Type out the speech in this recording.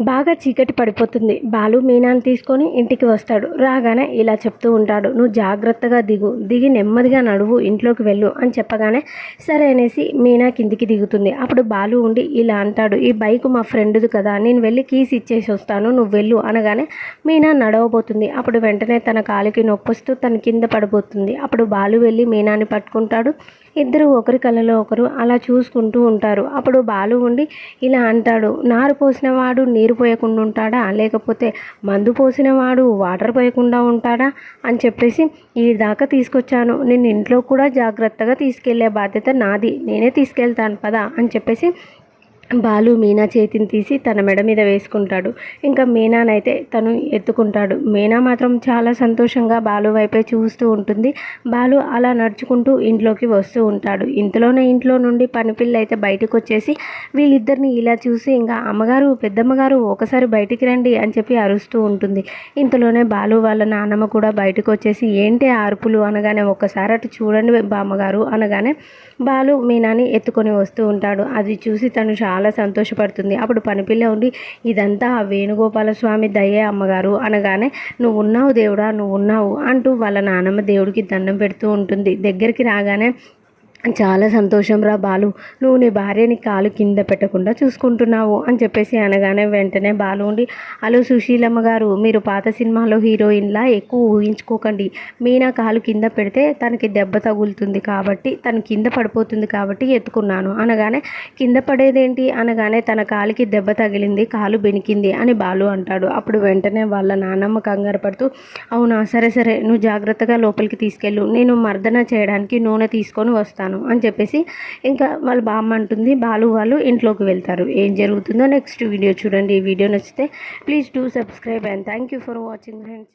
బాగా చీకటి పడిపోతుంది. బాలు మీనాని తీసుకొని ఇంటికి వస్తాడు. రాగానే ఇలా చెప్తూ ఉంటాడు. నువ్వు జాగ్రత్తగా దిగు. దిగి నెమ్మదిగా నడువు. ఇంట్లోకి వెళ్ళు అని చెప్పగానే సరే అనేసి మీనా కిందికి దిగుతుంది. అప్పుడు బాలు ఉండి ఇలా అంటాడు. ఈ బైక్ మా ఫ్రెండ్ది కదా. నేను వెళ్ళి కీస్ ఇచ్చేసి వస్తాను. నువ్వు వెళ్ళు అనగానే మీనా నడవబోతుంది. అప్పుడు వెంటనే తన కాలుకి నొప్పొస్తూ తన కింద పడిపోతుంది. అప్పుడు బాలు వెళ్ళి మీనాని పట్టుకుంటాడు. ఇద్దరు ఒకరి కళ్ళలో ఒకరు అలా చూసుకుంటూ ఉంటారు. అప్పుడు బాలు ఉండి ఇలా అంటాడు నారు పోసిన వాడు నీరు పోయకుండా ఉంటాడా? లేకపోతే మందు పోసిన వాడు వాటర్ పోయకుండా ఉంటాడా? అని చెప్పేసి ఈ దాకా తీసుకొచ్చాను. నేను ఇంట్లో కూడా జాగ్రత్తగా తీసుకెళ్ళే బాధ్యత నాది. నేనే తీసుకెళ్తాను పదా? అని చెప్పేసి బాలు మీనా చేతిని తీసి తన మెడ మీద వేసుకుంటాడు. ఇంకా మీనానైతే తను ఎత్తుకుంటాడు. మీనా మాత్రం చాలా సంతోషంగా బాలు వైపే చూస్తూ ఉంటుంది. బాలు అలా నడుచుకుంటూ ఇంట్లోకి వస్తూ ఉంటాడు. ఇంతలోనే ఇంట్లో నుండి పనిపిల్ల అయితే బయటకు వచ్చేసి వీళ్ళిద్దరిని ఇలా చూసి ఇంకా అమ్మగారు పెద్దమ్మగారు ఒకసారి బయటికి రండి అని చెప్పి అరుస్తూ ఉంటుంది. ఇంతలోనే బాలు వాళ్ళ నాన్నమ్మ కూడా బయటకు వచ్చేసి ఏంటి అరుపులు అనగానే ఒక్కసారి అటు చూడండి బామ్మగారు అనగానే బాలు మీనాని ఎత్తుకొని వస్తూ ఉంటాడు. అది చూసి తను చాలా చాలా సంతోషపడుతుంది. అప్పుడు పనిపిల్ల ఉండి ఇదంతా ఆ వేణుగోపాల స్వామి దయ్యే అమ్మగారు. అనగానే నువ్వు ఉన్నావు దేవుడా నువ్వు ఉన్నావు అంటూ వాళ్ళ నానమ్మ దేవుడికి దండం పెడుతూ ఉంటుంది. దగ్గరికి రాగానే చాలా సంతోషం రా బాలు. నువ్వు నీ భార్యని కాలు కింద పెట్టకుండా చూసుకుంటున్నావు అని చెప్పేసి అనగానే వెంటనే బాలు ఉండి హలో సుశీలమ్మ గారు మీరు పాత సినిమాలో హీరోయిన్లా ఎక్కువ ఊహించుకోకండి. మీనా కాలు కింద పెడితే తనకి దెబ్బ తగులుతుంది కాబట్టి తను కింద పడిపోతుంది కాబట్టి ఎత్తుకున్నాను. అనగానే కింద పడేదేంటి? అనగానే తన కాలికి దెబ్బ తగిలింది కాలు బెనికింది అని బాలు అంటాడు. అప్పుడు వెంటనే వాళ్ళ నాన్నమ్మ కంగారు పడుతూ అవునా? సరే సరే. నువ్వు జాగ్రత్తగా లోపలికి తీసుకెళ్ళు. నేను మర్దన చేయడానికి నూనె తీసుకొని వస్తాను. అని చెప్పేసి ఇంకా వాళ్ళ బామ్మ అంటుంది బాలు వాళ్ళు ఇంట్లోకి వెళ్తారు. ఏం జరుగుతుందో నెక్స్ట్ వీడియో చూడండి. ఈ వీడియో నచ్చితే please do subscribe and thank you for watching friends